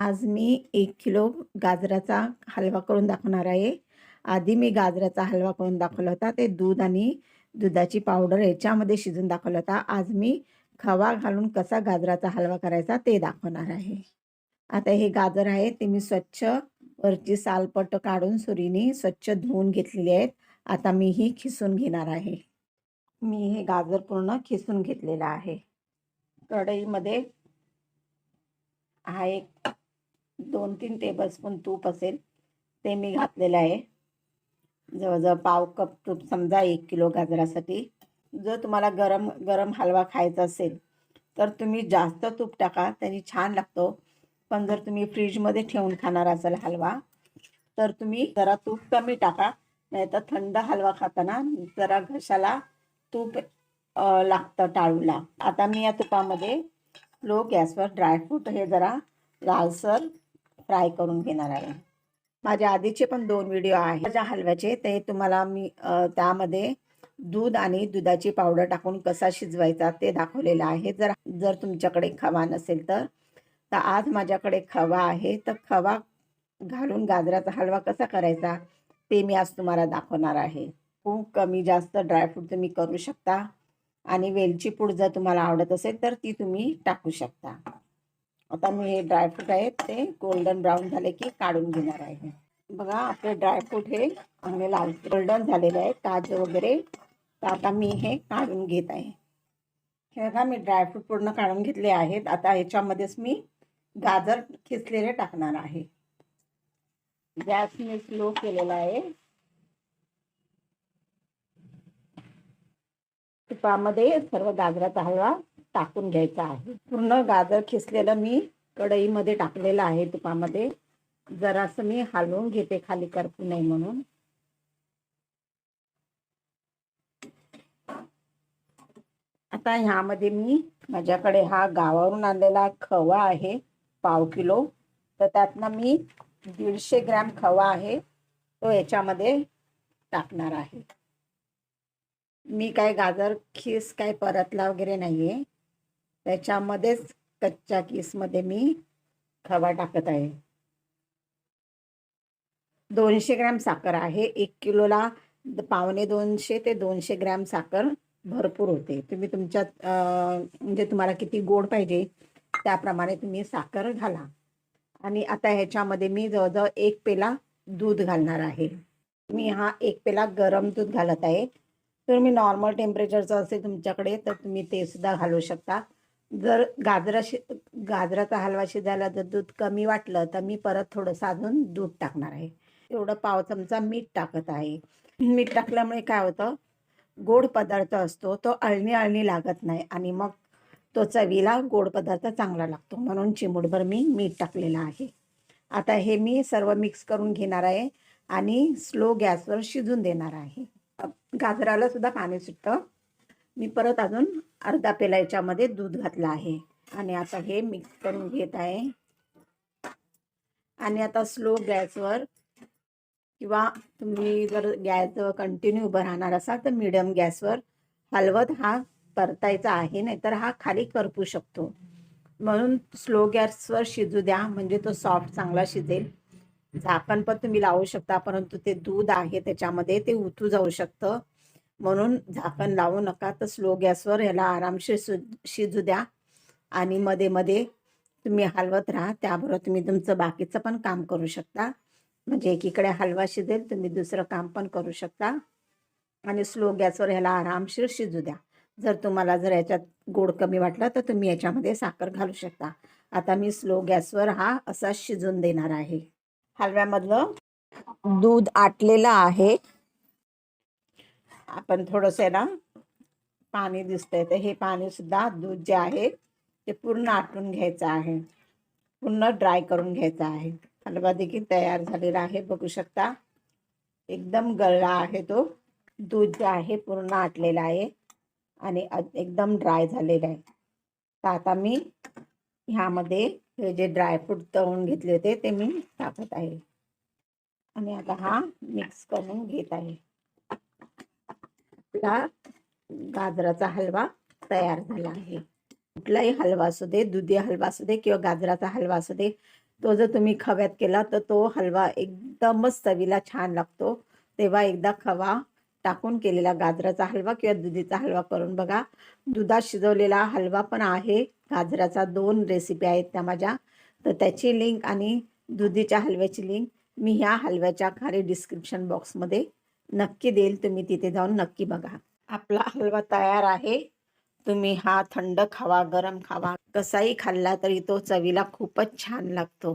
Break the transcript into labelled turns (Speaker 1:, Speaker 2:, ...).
Speaker 1: आज मी एक किलो गाजराचा हलवा करून दाखवणार आहे. आधी मी गाजराचा हलवा करून दाखवला होता. ते दूध आणि दुधाची पावडर याच्यामध्ये शिजून दाखवला होता. आज मी खवा घालून कसा गाजराचा हलवा करायचा ते दाखवणार आहे. आता हे गाजर आहे ते मी स्वच्छ वरची सालपट काढून सुरीने स्वच्छ धुवून घेतलेली आहेत. आता मी ही खिसून घेणार आहे. मी हे गाजर पूर्ण खिसून घेतलेलं आहे. कढईमध्ये हा एक दोन तीन टेबलस्पून तूप असेल ते मी घातलेलं आहे. जवळजवळ पाव कप तूप समजा एक किलो गाजरासाठी. जर तुम्हाला गरम गरम हलवा खायचा असेल तर तुम्ही जास्त तूप टाका त्यांनी छान लागतो. पण जर तुम्ही फ्रीजमध्ये ठेवून खाणार असाल हलवा तर तुम्ही जरा तूप कमी टाका. नाहीतर थंड हलवा खाताना जरा घशाला तूप लागतं टाळूला. आता मी या तुपामध्ये लो गॅसवर ड्रायफ्रूट हे जरा लालसर फ्राय करून घेणार आहे. माझ्या आधीचे पण दोन व्हिडिओ आहेत. माझ्या हलव्याचे ते तुम्हाला मी त्यामध्ये दूध आणि दुधाची पावडर टाकून कसा शिजवायचा ते दाखवलेलं आहे. जर जर तुमच्याकडे खवा नसेल तर तर आज माझ्याकडे खवा आहे. तर खवा घालून गाजराचा हलवा कसा करायचा ते मी आज तुम्हाला दाखवणार आहे. खूप कमी जास्त ड्रायफ्रूट तुम्ही करू शकता आणि वेलची पूड जर तुम्हाला आवडत असेल तर ती तुम्ही टाकू शकता. आता मी हे ड्रायफ्रूट आहेत ते गोल्डन ब्राऊन झाले की काढून घेणार आहे. बघा आपले ड्रायफ्रूट हे चांगले लाल गोल्डन झालेले आहेत काजू वगैरे. तर आता मी हे काढून घेत आहे. हे बघा मी ड्रायफ्रूट पूर्ण काढून घेतले आहेत. आता ह्याच्यामध्येच मी गाजर खिचलेले टाकणार आहे. गॅस मी स्लो केलेला आहे. तुपामध्ये सर्व गाजराचा हलवा टाकून घ्यायचा आहे. पूर्ण गाजर खिसलेलं मी कढईमध्ये टाकलेलं आहे तुपामध्ये. जरासं मी हलवून घेते खाली करपू नये म्हणून. आता ह्यामध्ये मी माझ्याकडे हा गावावरून आणलेला खवा आहे पाव किलो. तर त्यातनं मी दीडशे ग्रॅम खवा आहे तो याच्यामध्ये टाकणार आहे. मी काय गाजर खीस काय परतला वगैरे नाही आहे त्याच्यामध्येच कच्च्या केसमध्ये मी खवा टाकत आहे. दोनशे ग्रॅम साखर आहे. एक किलोला पावणे दोनशे ते दोनशे ग्रॅम साखर भरपूर होते. तुम्ही तुमच्या म्हणजे तुम्हाला किती गोड पाहिजे त्याप्रमाणे तुम्ही साखर घाला. आणि आता ह्याच्यामध्ये मी जवळजवळ एक पेला दूध घालणार आहे. मी हा एक पेला गरम दूध घालत आहे. तर मी नॉर्मल टेम्परेचरचं असेल तुमच्याकडे तर तुम्ही ते सुद्धा घालू शकता. जर गाजरा शि गाजराचा हलवा शिजायला जर दूध कमी वाटलं तर मी परत थोडंसं अजून दूध टाकणार आहे. एवढं पाव चमचा मीठ टाकत आहे. मीठ टाकल्यामुळे काय होतं? गोड पदार्थ असतो तो अळणी अळणी लागत नाही आणि मग तो चवीला गोड पदार्थ चांगला लागतो. म्हणून चिमूटभर मी मीठ टाकलेलं आहे. आता हे मी सर्व मिक्स करून घेणार आहे आणि स्लो गॅसवर शिजून देणार आहे. गाजराला सुद्धा पाणी सुटतं. मी परत अजून अर्धा पेला याच्यामध्ये दूध घातलं आहे. आणि आता हे मिक्स करून घेत आहे. आणि आता स्लो गॅसवर किंवा तुम्ही जर गॅस कंटिन्यू उभं राहणार असाल तर मिडियम गॅसवर हलवत हा परतायचा आहे नाहीतर हा खाली करपू शकतो. म्हणून स्लो गॅसवर शिजू द्या म्हणजे तो सॉफ्ट चांगला शिजेल. झाकण पण तुम्ही लावू शकता परंतु ते दूध आहे त्याच्यामध्ये ते उतू जाऊ शकतं. म्हणून झाकण लावू नका. तर स्लो गॅसवर ह्याला आरामशीर सु शिजू द्या. आणि मध्ये मध्ये तुम्ही हलवत राहा. त्याबरोबर तुम्ही तुमचं बाकीचं पण काम करू शकता. म्हणजे एकीकडे हलवा शिजेल तुम्ही दुसरं काम पण करू शकता. आणि स्लो गॅसवर ह्याला आरामशीर शिजू द्या. जर तुम्हाला जर याच्यात गोड कमी वाटलं तर तुम्ही याच्यामध्ये साखर घालू शकता. आता मी स्लो गॅसवर हा असा शिजून देणार आहे. हलव्यामधलं दूध आटलेलं आहे. आपण थोडंसं ना पाणी दिसतंय. तर हे पाणीसुद्धा दूध जे आहे ते पूर्ण आटून घ्यायचं आहे. पूर्ण ड्राय करून घ्यायचं आहे. हलवा देखील तयार झालेला आहे बघू शकता. एकदम गळला आहे तो. दूध जे आहे पूर्ण आटलेला आहे आणि एकदम ड्राय झालेला आहे. तर आता मी ह्यामध्ये हे जे ड्रायफ्रूट तळून घेतले होते ते मी टाकत आहे. आणि आता हा मिक्स करून घेत आहे. आपला गाजराचा हलवा तयार झाला आहे. कुठलाही हलवा असू दे दुधी हलवा असू दे किंवा गाजराचा हलवा असू दे तो जर तुम्ही खव्यात केला तर तो हलवा एकदमच चवीला छान लागतो. तेव्हा एकदा खवा टाकून केलेला गाजराचा हलवा किंवा दुधीचा हलवा करून बघा. दुधात शिजवलेला हलवा पण आहे. गाजराचा दोन रेसिपी आहेत त्या माझ्या. तर त्याची लिंक आणि दुधीच्या हलव्याची लिंक मी ह्या हलव्याच्या खाली डिस्क्रिप्शन बॉक्समध्ये नक्की देईल तुम्ही तिथे जाऊन नक्की बघा. आपला हलवा तयार आहे. तुम्ही हा थंड खावा गरम खावा. कसाही खाल्ला तरी तो चवीला खूपच छान लागतो.